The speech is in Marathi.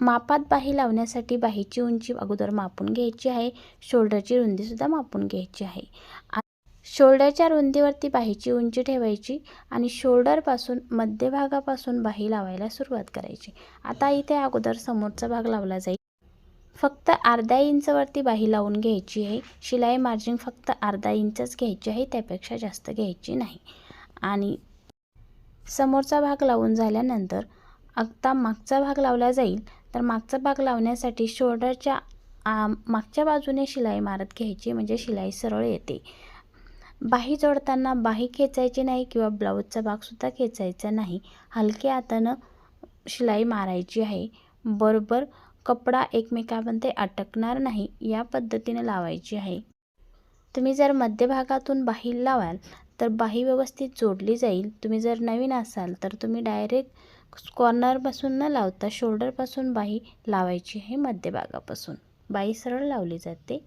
मापात बाही लावण्यासाठी बाहीची उंची अगोदर मापून घ्यायची आहे. शोल्डरची रुंदीसुद्धा मापून घ्यायची आहे. शोल्डरच्या रुंदीवरती बाहीची उंची ठेवायची आणि शोल्डरपासून मध्यभागापासून बाही लावायला सुरुवात करायची. आता इथे अगोदर समोरचा भाग लावला जाईल. फक्त अर्धा इंचवरती बाही लावून घ्यायची आहे. शिलाई मार्जिन फक्त अर्धा इंचच घ्यायची आहे त्यापेक्षा जास्त घ्यायची नाही. आणि समोरचा भाग लावून झाल्यानंतर अगदा मागचा भाग लावला जाईल. तर मागचा भाग लावण्यासाठी शोल्डरच्या मागच्या बाजूने शिलाई मारत घ्यायची म्हणजे शिलाई सरळ येते. बाही जोडताना बाही खेचायची नाही किंवा ब्लाऊजचा भागसुद्धा खेचायचा नाही. हलक्या हातानं शिलाई मारायची आहे. बरोबर कपडा एकमेकामध्ये अटकणार नाही या पद्धतीने लावायची आहे. तुम्ही जर मध्यभागातून बाही लावाल तर बाही व्यवस्थित जोडली जाईल. तुम्ही जर नवीन असाल तर तुम्ही डायरेक्ट कॉर्नरपासून न लावता शोल्डरपासून बाही लावायची आहे मध्यभागापासून. बाही सरळ लावली जाते.